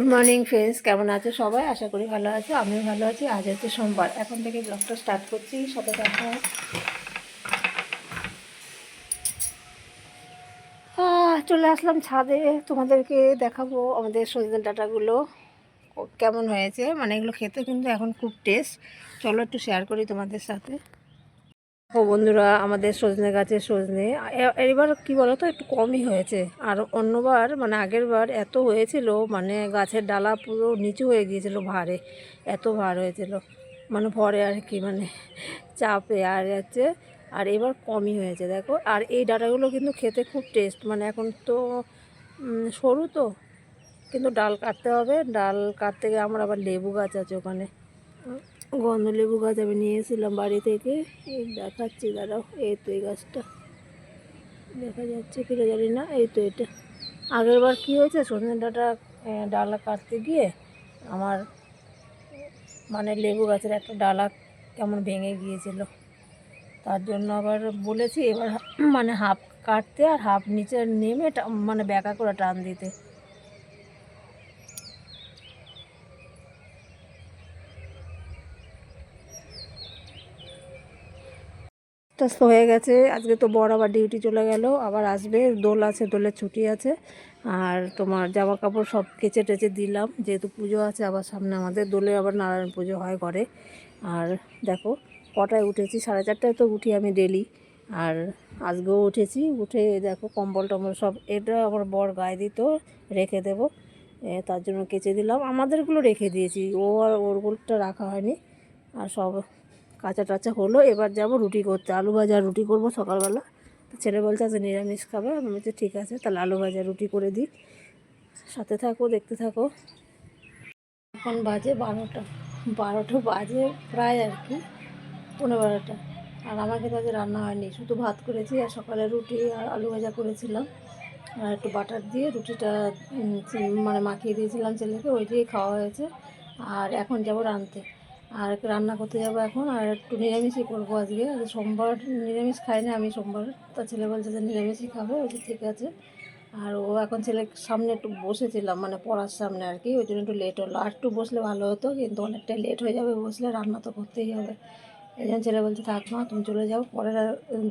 Good morning friends কেমন আছো সবাই? আশা করি ভালো আছো, আমিও ভালো আছি। আজ হচ্ছে সোমবার। এখন থেকে ব্লগটা স্টার্ট করছি। সাথে দেখা চলে আসলাম ছাদে। তোমাদেরকে দেখাবো আমাদের সজনে ডাটাগুলো। কেমন হয়েছে? মানে এগুলো খেতে কিন্তু এখন খুব টেস্ট চলো একটু শেয়ার করি তোমাদের সাথে। ও বন্ধুরা, আমাদের সজনে গাছের সজনে। এবার কি বলো তো একটু কমই হয়েছে। আর অন্যবার মানে আগের বার এত হয়েছিল মানে গাছের ডালা পুরো নিচু হয়ে গিয়েছিল ভারে। এত ভার হয়েছিল। মানে ভরে আর কি মানে চাপে আর যাচ্ছে আর এবার কমই হয়েছে, দেখো। আর এই ডাটাগুলো কিন্তু খেতে খুব টেস্ট মানে এখন তো সরু তো। কিন্তু ডাল কাটতে হবে। ডাল কাটতে গিয়ে আমার আবার লেবু গাছ আছে ওখানে। গন্ধ লেবু গাছ আমি নিয়েছিলাম বাড়ি থেকে। এই দেখাচ্ছি, দাঁড়াও, এই তো এই গাছটা। দেখা যাচ্ছে কিনা জানি না, এই তো এটা। আগের বার কী হয়েছে সজনে ডাঁটা ডালা কাটতে গিয়ে আমার মানে লেবু গাছের একটা ডালা কেমন ভেঙে গিয়েছিল। তার জন্য আবার বলেছি, এবার মানে হাফ কাটতে আর হাফ নিচে নেমে মানে ব্যাকা করে টান দিতে। আস্তে হয়ে গেছে। আজকে তো বড় আবার ডিউটি চলে গেল, আবার আসবে। দোল আছে, দোলের ছুটি আছে। আর তোমার জামা কাপড় সব কেচে টেচে দিলাম। যেহেতু পুজো আছে, আবার সামনে আমাদের দোলে আবার নারায়ণ পুজো হয় ঘরে। আর দেখো, কটায় উঠেছি? সাড়ে চারটায় তো উঠি আমি ডেলি আর আজকেও উঠেছি। উঠে দেখো, কম্বল টম্বল সব, এটা আমার বর গায়ে দিত, রেখে দেবো। তার জন্য কেচে দিলাম। আমাদেরগুলো রেখে দিয়েছি। ও আর ওরগুলোটা রাখা হয়নি। আর সব কাঁচা টাচা হলো, এবার যাব রুটি করতে। আলু ভাজা রুটি করব সকালবেলা। তো ছেলে বলছে আজ নিরামিষ খাবে? আমি বলছি, ঠিক আছে, তাহলে আলু ভাজা রুটি করে দিই। সাথে থাকো, দেখতে থাকো। এখন বাজে বারোটা। বারোটা বাজে প্রায় আর কি পনেরো বারোটা। আর আমার কিন্তু আজ রান্না হয়নি। শুধু ভাত করেছি আর সকালে রুটি আর আলু ভাজা করেছিলাম। আর একটু বাটার দিয়ে রুটিটা মানে মাখিয়ে দিয়েছিলাম ছেলেকে, ওই দিয়েই খাওয়া হয়েছে। আর এখন যাব রাঁধতে। আর রান্না করতে যাব এখন, আর একটু নিরামিষই করব আজকে। সোমবার নিরামিষ খাই না আমি সোমবার তা ছেলে বলছে যে নিরামিষই খাবে, ওই ঠিক আছে। আর ও এখন ছেলের সামনে একটু বসেছিলাম মানে পড়ার সামনে আর কি, ওই জন্য একটু লেট হলো। আর একটু বসলে ভালো হতো, কিন্তু অনেকটাই লেট হয়ে যাবে বসলে, রান্না তো করতেই হবে। এই জন্য ছেলে বলছে, থাক মা, তুমি চলে যাও, পরে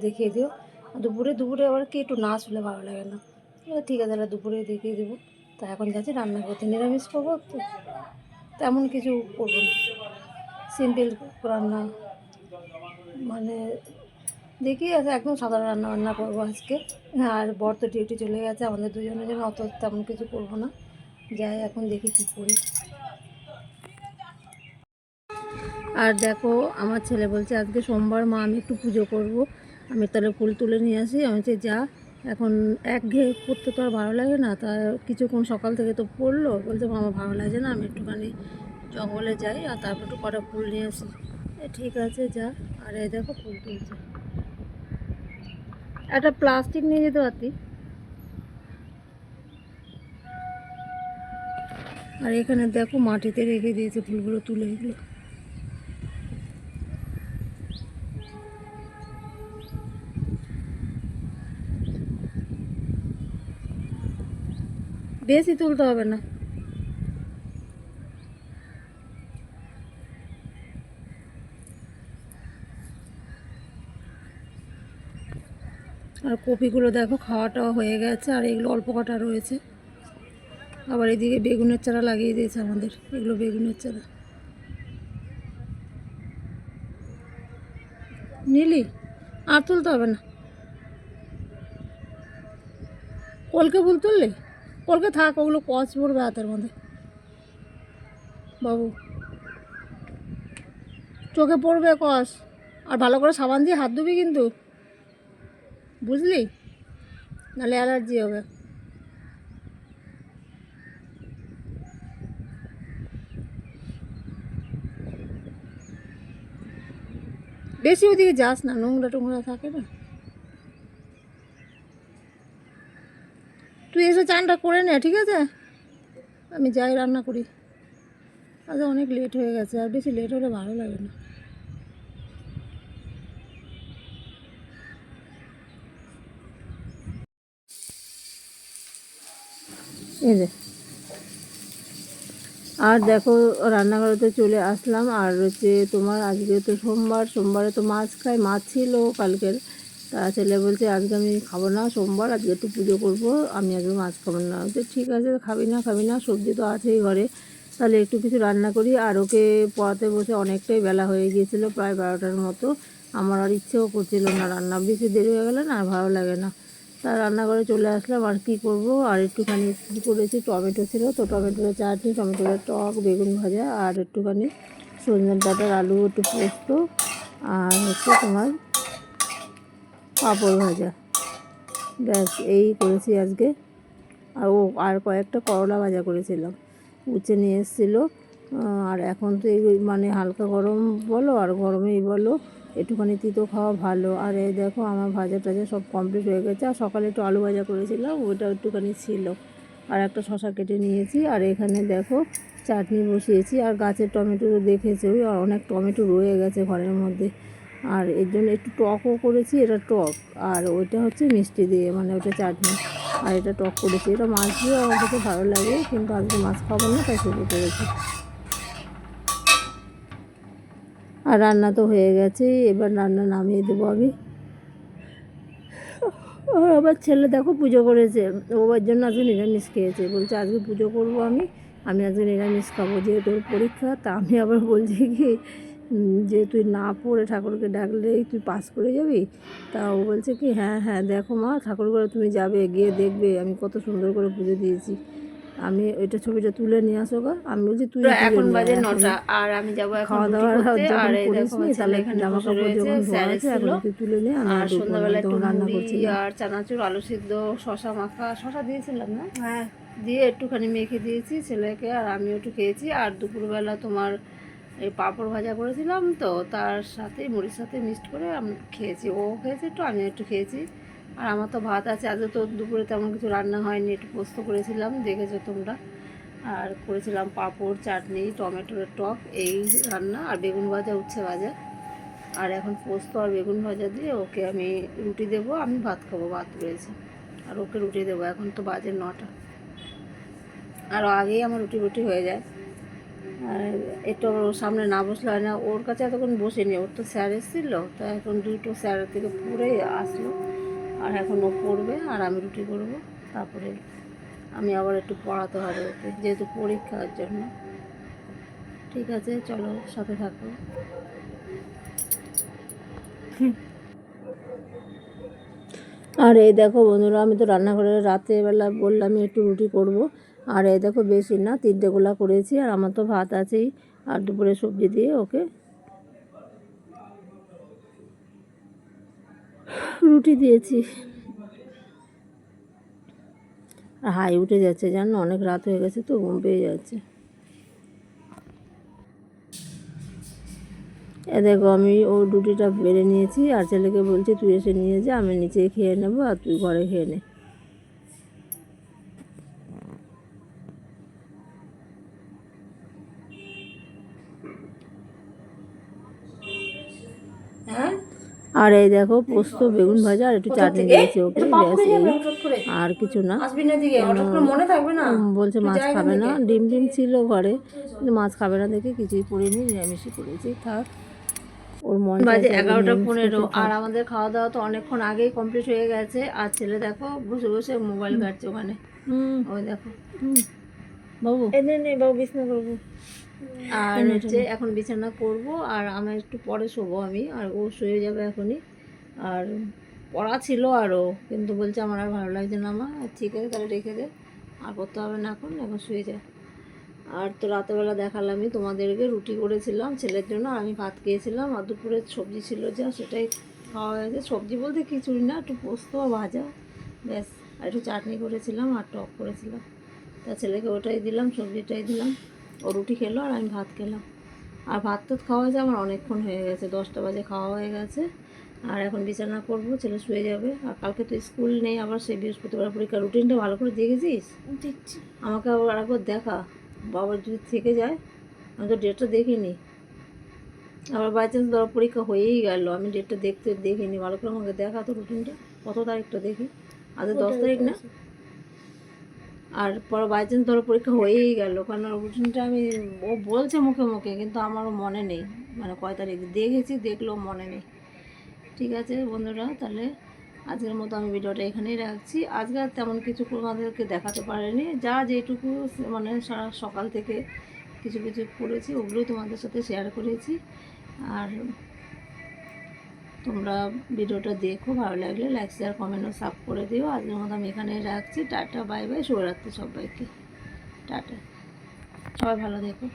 দেখিয়ে দিও। দুপুরে দুপুরে আবার কি একটু না হলে ভালো লাগে না। ঠিক আছে, তাহলে দুপুরে দেখিয়ে দেবো। তা এখন যাচ্ছি, রান্না করতে। নিরামিষ করব তেমন কিছু করব না। সিম্পল রান্না। মানে দেখি একদম সাধারণ রান্না বান্না করব আজকে। আর বর তো ডিউটি চলে গেছে, আমাদের দুজনের জন্য অত তেমন কিছু করব না। যাই, এখন দেখি কী করি। আর দেখো, আমার ছেলে বলছে, আজকে সোমবার, মা, আমি একটু পুজো করব। আমি তাহলে ফুল তুলে নিয়ে আসি। আমি বলছি, যা, এখন এক ঘেয়ে পড়তে তো আর ভালো লাগে না। তা কিছুক্ষণ সকাল থেকে তো পড়ল। বলছে আমার ভালো লাগে না, আমি একটুখানি জঙ্গলে যাই আর তারপর একটু কটা ফুল নিয়ে আসি। ঠিক আছে, যা। আর এই দেখো ফুল তুলছে। একটা প্লাস্টিক নিয়ে যেতে পারতি। আর এখানে দেখো মাটিতে রেখে দিয়েছে ফুলগুলো, তুলে এগুলো। বেশি তুলতে হবে না। আর কপিগুলো দেখো খাওয়াটা হয়ে গেছে, আর এগুলো অল্প কটা রয়েছে। আবার এদিকে বেগুনের চারা লাগিয়ে দিয়েছে আমাদের, এগুলো বেগুনের চারা। নিলি? আর তুলতে হবে না। কলকে ফুল তুললি? কলকে থাক, ওগুলো কচ পড়বে হাতের মধ্যে। বাবু, চোখে পড়বে কষ আর ভালো করে সাবান দিয়ে হাত ধুবি কিন্তু। বুঝলি? নাহলে অ্যালার্জি হবে। বেশি ওদিকে যাস না নোংরা টোংরা থাকে না। তুই এসে চানটা করে নে, ঠিক আছে? আমি যাই, রান্না করি। আজ অনেক লেট হয়ে গেছে, আর বেশি লেট হলে ভালো লাগে না। এই যে। আর দেখো, রান্নাঘরেতে চলে আসলাম। আর হচ্ছে তোমার আজকে তো সোমবার, সোমবারে তো মাছ খাই মাছ ছিল কালকের। তা ছেলে বলছে, আজকে আমি খাব না, সোমবার আজকে একটু পুজো করব, আমি আজকে মাছ খাব না। বলছে, ঠিক আছে, খাবি না খাবি না, সবজি তো আছেই ঘরে। তাহলে একটু কিছু রান্না করি। আর ওকে পড়াতে বসে অনেকটাই বেলা হয়ে গিয়েছিল, প্রায় বারোটার মতো। আমার আর ইচ্ছেও করছিল না রান্না। বেশি দেরি হয়ে গেলে না ভালো লাগে না। তা রান্নাঘরে চলে আসলাম, আর কী করব? আর একটুখানি করেছি টমেটো ছিল, তো টমেটোর চাটনি টমেটোর টক, বেগুন ভাজা, আর একটুখানি সজনে ডাটার আলু একটু পোস্ত, আর হচ্ছে তোমার পাঁপড় ভাজা। ব্যাস, এই করেছি আজকে। আর ও, আর কয়েকটা করলা ভাজা করেছিলাম। উচ্ছে নিয়ে এসেছিল আর এখন তো এই মানে হালকা গরম বলো, আর গরমেই বলো একটুখানি তিতো খাওয়া ভালো। আর এই দেখো আমার ভাজা টাজা সব কমপ্লিট হয়ে গেছে। আর সকালে একটু আলু ভাজা করেছিলাম, ওটা একটুখানি ছিল। আর একটা শশা কেটে নিয়েছি। আর এখানে দেখো চাটনি বসিয়েছি। আর গাছের টমেটো দেখেছে, ওই অনেক টমেটো রয়ে গেছে ঘরের মধ্যে। আর এর জন্য একটু টকও করেছি, এটা টক। আর ওইটা হচ্ছে মিষ্টি দিয়ে মানে ওটা চাটনি। আর এটা টক করেছি। এটা মাছ দিয়ে আমার কাছে ভালো লাগে, কিন্তু আজকে মাছ খাব না, তাই শুরু করেছি। আর রান্না তো হয়ে গেছে, এবার রান্না নামিয়ে দেবো আমি। আর আমার ছেলে দেখো পুজো করেছে ওর জন্য আজকে নিরামিষ খেয়েছে, বলছে আজকে পুজো করব আমি আমি আজকে নিরামিষ খাব, যেহেতু ওর পরীক্ষা, তা আমি আবার বলছি কি যে তুই না পড়ে ঠাকুরকে ডাকলেই তুই পাস করে যাবি? তা ও বলছে কি হ্যাঁ হ্যাঁ দেখো মা ঠাকুর ঘরে তুমি যাবে, গিয়ে দেখবে, আমি কত সুন্দর করে পুজো দিয়েছি। আমি ওইটা ছবিটা তুলে নিয়ে আসো গা। আমি বলছি তুই এখন বাজে নটা আর আমি যাব এখন খাওয়া দাওয়া করতে, আর তাহলে এখানে জামা কাপড় যখন ধোয়া আছে এখন তুই তুলে নে আমি আর সন্ধ্যাবেলা একটু রান্না করছি আর চানাচুর আলু সিদ্ধ শশা মাখা শশা দিয়েছিলাম না? হ্যাঁ। দিয়ে একটুখানি মেখে দিয়েছি ছেলেকে আর আমিও একটু খেয়েছি। আর দুপুরবেলা তোমার এই পাঁপড় ভাজা করেছিলাম তো তার সাথে মুড়ির সাথে মিক্সড করে আমি খেয়েছি। ও খেয়েছে একটু আমি একটু খেয়েছি। আর আমার তো ভাত আছে, আজকে তো দুপুরে তেমন কিছু রান্না হয়নি, একটু পোস্ত করেছিলাম, দেখেছ তোমরা? আর করেছিলাম পাঁপড়, চাটনি, টমেটোর টক, এই রান্না, আর বেগুন ভাজা, উচ্ছে ভাজা। আর এখন পোস্ত আর বেগুন ভাজা দিয়ে ওকে আমি রুটি দেবো, আমি ভাত খাব, ভাত রয়েছে। আর ওকে রুটি দেবো, এখন তো বাজে নটা। আর আগেই আমার রুটি রুটি হয়ে যায়। আর একটু ওর সামনে না বসলে হয় না, ওর কাছে এতক্ষণ বসেনি, ওর তো স্যার এসেছিল, তো এখন দুটো স্যারের থেকে পড়ে আসলো। আর এখন ও পড়বে, আর আমি রুটি করব। তারপরে আমি আবার একটু পড়াতে হবে ওকে, যেহেতু পরীক্ষার জন্য। ঠিক আছে, চলো সাথে থাকো। আর এই দেখো বন্ধুরা, আমি তো রান্নাঘরে রাতেরবেলা বললাম একটু রুটি করব। আর এই দেখো বেশি না, তিনটে গোলা করেছি, আর আমার তো ভাত আছেই। আর দুপুরে সবজি দিয়ে ওকে রুটি দিয়েছি। আর হাই উঠে যাচ্ছে, জানো? অনেক রাত হয়ে গেছে তো, ঘুম পেয়ে যাচ্ছে। এ দেখো, আমি ও রুটিটা বেড়ে নিয়েছি, আর ছেলেকে বলছি, তুই এসে নিয়ে যা, আমি নিচে খেয়ে নেব, আর তুই ঘরে খেয়ে নে হ্যাঁ আর এই দেখো পোস্ত বেগুন ভাজা আর একটু চাটনি দিয়েছি ওকে ব্যাস এই আর কিছু না। আসবি না দিকে হঠাৎ করে মনে থাকবে না। বলছে মাছ খাবে না ডিম ডিম ছিল ঘরে কিন্তু মাছ খাবে না দেখে কিছুই করিনি নিরামিষই করেছি থাক। ওর মন বাজে এগারোটা পনেরো আর আমাদের খাওয়া দাওয়া তো অনেকক্ষণ আগেই কমপ্লিট হয়ে গেছে আর ছেলে দেখো বসে বসে মোবাইল ঘাটছে ওখানে। হুম। ওই দেখো। হুম। বাবু। এনে নে বাবু বিছানা করব আর হচ্ছে এখন বিছানা করব আর আমি একটু পরে শোবো আমি আর ও শুয়ে যাবে এখনই। আর পড়া ছিল আরও কিন্তু বলছে আমার আর ভালো লাগছে না মা ঠিক আছে তাহলে রেখে দে। আর করতে হবে না এখন এখন শুয়ে যায় আর তো রাতেরবেলা দেখালামই তোমাদেরকে রুটি করেছিলাম ছেলের জন্য আমি ভাত খেয়েছিলাম আর দুপুরের সবজি ছিল যা সেটাই খাওয়া হয়েছে সবজি বলতে কিছুই না একটু পোস্ত আর ভাজা ব্যাস। আর একটু চাটনি করেছিলাম আর টক করেছিলাম। তা ছেলেকে ওটাই দিলাম সবজিটাই দিলাম। ও রুটি খেলো আর আমি ভাত খেলাম। আর ভাত তো খাওয়া যায় আমার অনেকক্ষণ হয়ে গেছে দশটা বাজে খাওয়া হয়ে গেছে। আর এখন বিছানা করব ছেলে শুয়ে যাবে। আর কালকে তো স্কুল নেই আবার সেই বৃহস্পতিবার পরীক্ষা রুটিনটা ভালো করে দেখেছিস? দেখছি। আমাকে আবার একবার দেখা বাবার যদি থেকে যায় আমি তো ডেটটা দেখিনি। আবার বাই চান্স ধরো পরীক্ষা হয়েই গেল আমি ডেটটা দেখতে দেখিনি ভালো করে আমাকে দেখা তো রুটিনটা কত তারিখটা দেখি? আজ দশ তারিখ না? আর পরে বাই চান্স ধরো পরীক্ষা হয়েই গেল। কারণ রুটিনটা আমি, ও বলছে মুখে মুখে, কিন্তু আমারও মনে নেই। মানে কয় তারিখ? দেখেছি, দেখলেও মনে নেই। ঠিক আছে বন্ধুরা, তাহলে আজকের মতো আমি ভিডিওটা এখানেই রাখছি। আজকে আর তেমন কিছু আমাদেরকে দেখাতে পারেনি। যা যেটুকু মানে সারা সকাল থেকে কিছু কিছু করেছি, ওগুলোই তোমাদের সাথে শেয়ার করেছি। আর তোমরা ভিডিওটা দেখো, ভালো লাগলে লাইক শেয়ার কমেন্ট ও সাব করে দিও। আজকের মতো আমি এখানে রাখছি। টাটা বাই বাই শুভরাত্রি সবাইকে। টাটা। সবাই ভালো দেখো